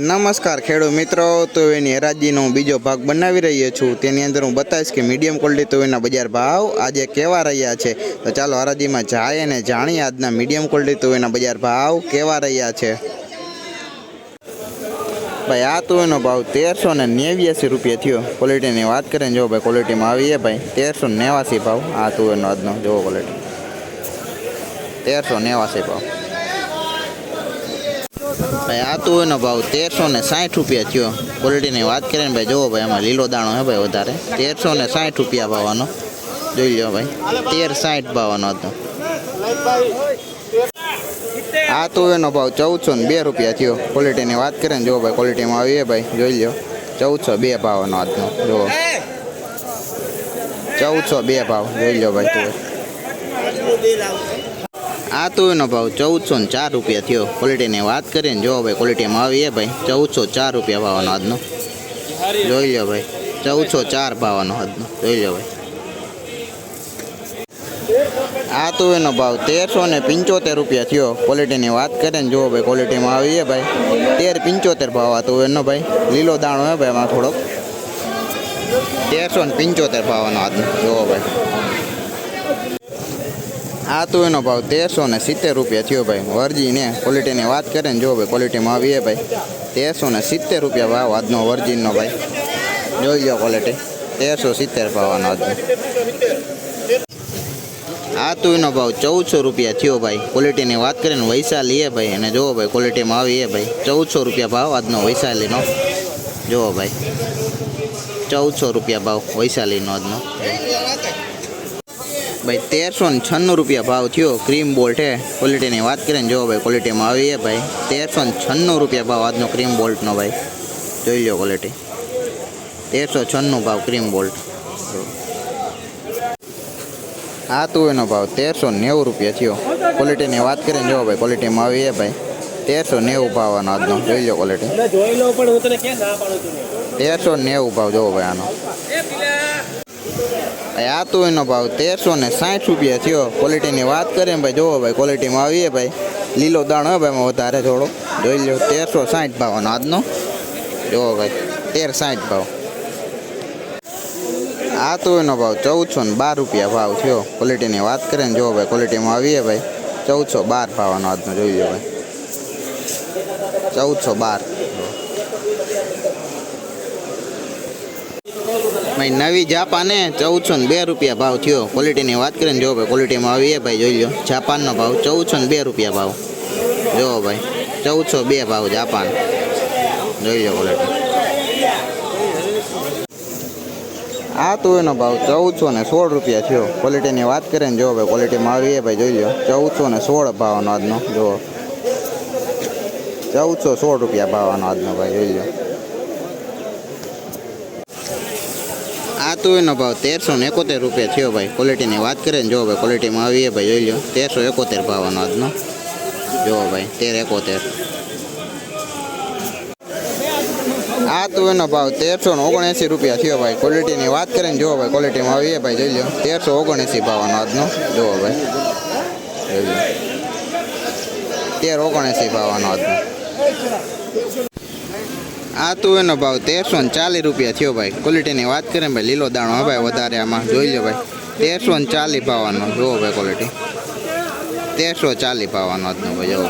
નમસ્કાર ખેડૂત મિત્રો તો એની હરાજીનો હું બીજો ભાગ બનાવી રહ્યો છું. તેની અંદર હું બતાવીશ કે મીડિયમ ક્વોલિટી તો એના બજાર ભાવ આજે કેવા રહ્યા છે. તો ચાલો હરાજીમાં જાય અને જાણીએ આજના મીડિયમ ક્વોલિટી તો એના બજાર ભાવ કેવા રહ્યા છે. ભાઈ, આ તો ભાવ તેરસો ને નેવ્યાસી રૂપિયા થયો. ક્વોલિટીની વાત કરીને જો ભાઈ ક્વોલિટીમાં આવીએ ભાઈ. તેરસો નેવાસી ભાવ આ તો એનો આજનો. જોવો ક્વોલિટી તેરસો નેવાસી ભાવ. ભાઈ, આ તો એનો ભાવ તેરસો ને સાઠ રૂપિયા થયો. ક્વોલિટીની વાત કરીએ ને ભાઈ જોવો ભાઈ, એમાં લીલો દાણો હે ભાઈ વધારે. તેરસો ને સાઠ રૂપિયા ભાવવાનો જોઈ લો ભાઈ, તેર સાઠ ભાવવાનો હતો. આ તો એનો ભાવ ચૌદસો ને બે રૂપિયા થયો. ક્વોલિટીની વાત કરીએ ને જોવો ભાઈ ક્વોલિટીમાં આવીએ ભાઈ, જોઈ લો ચૌદસો બે ભાવનો આજનો જુઓ. ચૌદસો બે ભાવ, જોઈ લો ભાઈ, તું. આ તો એનો ભાવ ચૌદસો ને ચાર રૂપિયા થયો. ક્વોલિટીની વાત કરીએ ને જો ભાઈ ક્વોલિટીમાં આવીએ ભાઈ, ચૌદસો ચાર રૂપિયા ભાવનો આજનો. જોઈ લો ભાઈ, ચૌદસો ચાર ભાવનો આજનો. જોઈ લો ભાઈ. આ તો એનો ભાવ તેરસો ને પંચોતેર રૂપિયા થયો. ક્વોલિટીની વાત કરીએ ને જુઓ ભાઈ ક્વોલિટીમાં આવીએ ભાઈ, તેર પંચોતેર ભાવ આ તો એનો ભાઈ. લીલો દાણો હે ભાઈ એમાં થોડોક. તેરસો ને પંચોતેર ભાવનો આજનો. જોવો ભાઈ આ તો એનો ભાવ તેરસો ને સિત્તેર રૂપિયા થયો ભાઈ. વરજીને ક્વોલિટીની વાત કરે ને, જો ભાઈ ક્વોલિટીમાં આવીએ ભાઈ. તેરસો ને સિત્તેર રૂપિયા ભાવ આજનો વર્જિનનો ભાઈ. જોઈ લો ક્વોલિટી તેરસો સિત્તેર ભાવનો આજનો. આ તો એનો ભાવ ચૌદસો રૂપિયા થયો ભાઈ. ક્વોલિટીની વાત કરીએ ને, વૈશાલી ભાઈ. અને જુઓ ભાઈ ક્વોલિટીમાં આવીએ ભાઈ. ચૌદસો રૂપિયા ભાવ આજનો વૈશાલીનો. જુઓ ભાઈ. ચૌદસો રૂપિયા ભાવ વૈશાલીનો આજનો. ભાઈ તેરસો ને છન્નું રૂપિયા ભાવ થયો ક્રીમ બોલ્ટ હે ક્વોલિટીની વાત કરીએ ને જો ભાઈ ક્વોલિટીમાં આવીએ ભાઈ. તેરસો ને છન્નું રૂપિયા ભાવ આજનો ક્રીમ બોલ્ટનો ભાઈ. જોઈ લો ક્વોલિટી તેરસો છન્નું ભાવ ક્રીમ બોલ્ટ આ તો એનો ભાવ તેરસો નેવું રૂપિયા થયો. ક્વોલિટીની વાત કરીએ ને જો ભાઈ ક્વોલિટીમાં આવીએ ભાઈ. તેરસો નેવું ભાવ આનો આજનો. જોઈ લો ક્વોલિટી તેરસો નેવું ભાવ જોવો ભાઈ આનો. આ તો એનો ભાવ તેરસો ને સાઠ રૂપિયા થયો. ક્વોલિટીની વાત કરીએ ભાઈ જોવો ભાઈ ક્વોલિટીમાં આવીએ ભાઈ. લીલો દાણો હોય ભાઈ વધારે થોડો. જોઈ લો તેરસો સાઠ ભાવનો આજનો. જોવો ભાઈ, તેર સાઠ ભાવ. આ તો એનો ભાવ ચૌદસો ને બાર રૂપિયા ભાવ થયો. ક્વોલિટીની વાત કરીએ ને જોવો ભાઈ ક્વોલિટીમાં આવીએ ભાઈ. ચૌદસો બાર ભાવનો આજનો, જોઈ લો ભાઈ. ચૌદસો બાર. ભાઈ, નવી જાપાને ચૌદસો ને બે રૂપિયા ભાવ થયો. ક્વોલિટીની વાત કરીને જો ભાઈ ક્વોલિટીમાં આવીએ ભાઈ, જોઈ લો જાપાનનો ભાવ ચૌદસો ને બે રૂપિયા ભાવ. જો ભાઈ ચૌદસો બે ભાવ જાપાન. જોઈ લો ક્વોલિટી આ તો એનો ભાવ ચૌદસો ને સોળ રૂપિયા થયો. ક્વોલિટીની વાત કરીએ ને જો ભાઈ ક્વોલિટીમાં આવીએ ભાઈ, જોઈ લો ચૌદસો ને સોળ ભાવનો આજનો જુઓ ચૌદસો સોળ રૂપિયા ભાવનો આજનો ભાઈ, જોઈ લો આ તો એનો ભાવ તેરસો ને એકોતેર રૂપિયા થયો ભાઈ. ક્વોલિટીની વાત કરીએ ને, જો ભાઈ ક્વોલિટીમાં આવીએ ભાઈ, જોઈ લો તેરસો એકોતેર ભાવનો આજનો. જો ભાઈ, તેર એકોતેર. આ તો એનો ભાવ તેરસો ને ઓગણએંસી રૂપિયા થયો ભાઈ. ક્વોલિટીની વાત કરીને જો ભાઈ ક્વોલિટીમાં આવીએ ભાઈ, જોઈ લો તેરસો ઓગણએંસી ભાવનો આજનો. જુઓ ભાઈ, જોઈ લો તેર ઓગણએંસી ભાવનો આજનો. આ તો એનો ભાવ તેરસો ને ચાલીસ રૂપિયા થયો ભાઈ. ક્વોલિટીની વાત કરીએ ભાઈ, લીલો દાણો ભાઈ વધારે આમાં. જોઈ લો ભાઈ, તેરસો ને ચાલીસ ભાવનો. જુઓ ભાઈ ક્વોલિટી તેરસો ચાલીસ ભાવનો આજનો ભાઈ, જુઓ.